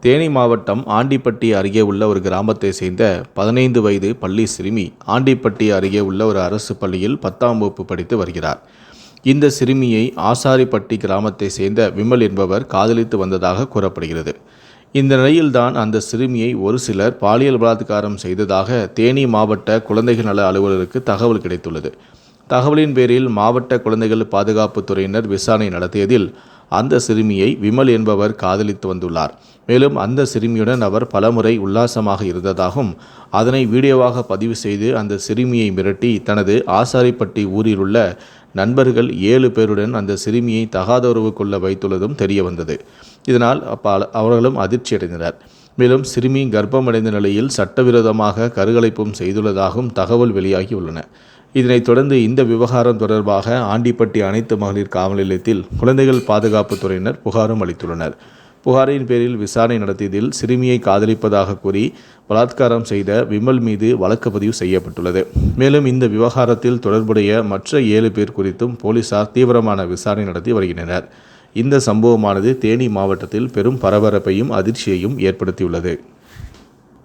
தேனி மாவட்டம் ஆண்டிப்பட்டி அருகே உள்ள ஒரு கிராமத்தை சேர்ந்த பதினைந்து வயது பள்ளி சிறுமி ஆண்டிப்பட்டி அருகே உள்ள ஒரு அரசு பள்ளியில் பத்தாம் வகுப்பு படித்து வருகிறார். இந்த சிறுமியை ஆசாரிப்பட்டி கிராமத்தை சேர்ந்த விமல் என்பவர் காதலித்து வந்ததாக கூறப்படுகிறது. இந்த நிலையில்தான் அந்த சிறுமியை ஒரு சிலர் பாலியல் பலாத்காரம் செய்ததாக தேனி மாவட்ட குழந்தைகள் நல அலுவலருக்கு தகவல் கிடைத்துள்ளது. தகவலின் பேரில் மாவட்ட குழந்தைகள் பாதுகாப்புத் துறையினர் விசாரணை நடத்தியதில் அந்த சிறுமியை விமல் என்பவர் காதலித்து வந்துள்ளார். மேலும் அந்த சிறுமியுடன் அவர் பலமுறை உல்லாசமாக இருந்ததாகவும் அதனை வீடியோவாக பதிவு செய்து அந்த சிறுமியை மிரட்டி தனது ஆசாரிப்பட்டி ஊரில் உள்ள நண்பர்கள் ஏழு பேருடன் அந்த சிறுமியை தகாத உறவு கொள்ள வைத்துள்ளதும் தெரிய வந்தது இதனால் பல அவர்களும் அதிர்ச்சியடைந்தனர் மேலும் சிறுமி கர்ப்பமடைந்த நிலையில் சட்டவிரோதமாக கருகலைப்பும் செய்துள்ளதாகவும் தகவல் வெளியாகி உள்ளன. இதனைத் தொடர்ந்து இந்த விவகாரம் தொடர்பாக ஆண்டிப்பட்டி அனைத்து மகளிர் காவல் நிலையத்தில் குழந்தைகள் பாதுகாப்புத் துறையினர் புகாரும் அளித்துள்ளனர். புகாரின் பேரில் விசாரணை நடத்தியதில் சிறுமியை காதலிப்பதாக கூறி பலாத்காரம் செய்த விமல் மீது வழக்கு பதிவு செய்யப்பட்டுள்ளது. மேலும் இந்த விவகாரத்தில் தொடர்புடைய மற்ற ஏழு பேர் குறித்தும் போலீசார் தீவிரமான விசாரணை நடத்தி வருகின்றனர். இந்த சம்பவமானது தேனி மாவட்டத்தில் பெரும் பரபரப்பையும் அதிர்ச்சியையும் ஏற்படுத்தியுள்ளது.